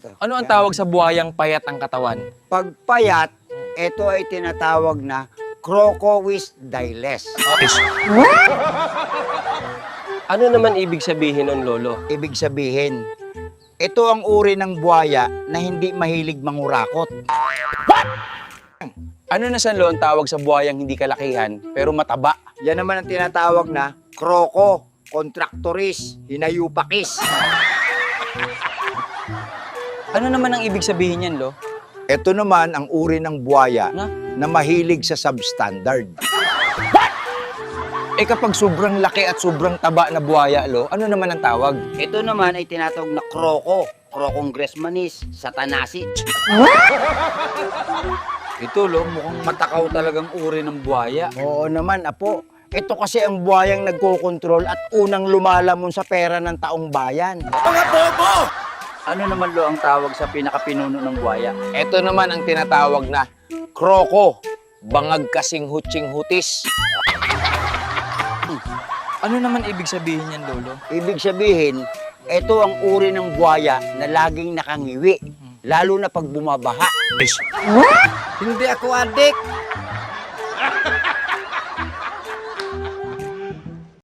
Ano ang tawag sa buhayang payat ang katawan? Pagpayat, ito ay tinatawag na Crocowis diles. Ano naman ibig sabihin nun, Lolo? Ibig sabihin, ito ang uri ng buhaya na hindi mahilig mangurakot. Ano na sa ang tawag sa buhayang hindi kalakihan pero mataba? Yan naman ang tinatawag na Croco, Contractoris, Hinayupakis. Ano naman ang ibig sabihin yan, Lo? Ito naman ang uri ng buhaya Na? na mahilig sa substandard. Eh kapag sobrang laki at sobrang taba na buhaya, Lo, ano naman ang tawag? Ito naman ay tinatawag na kroko, krokong gresmanis, satanasi. Ito lo, mukhang matakaw talagang uri ng buhaya. Oo naman, apo. Ito kasi ang buhayang nagkokontrol at unang lumalamon sa pera ng taong bayan. Ano naman lo ang tawag sa pinakapinuno ng buhaya? Ito naman ang tinatawag na kroko, bangag kasing hutsing hutis. Ano naman ibig sabihin yan, Lolo? Ibig sabihin, ito ang uri ng buhaya na laging nakangiwi, lalo na pag bumabaha. Hindi ako adik.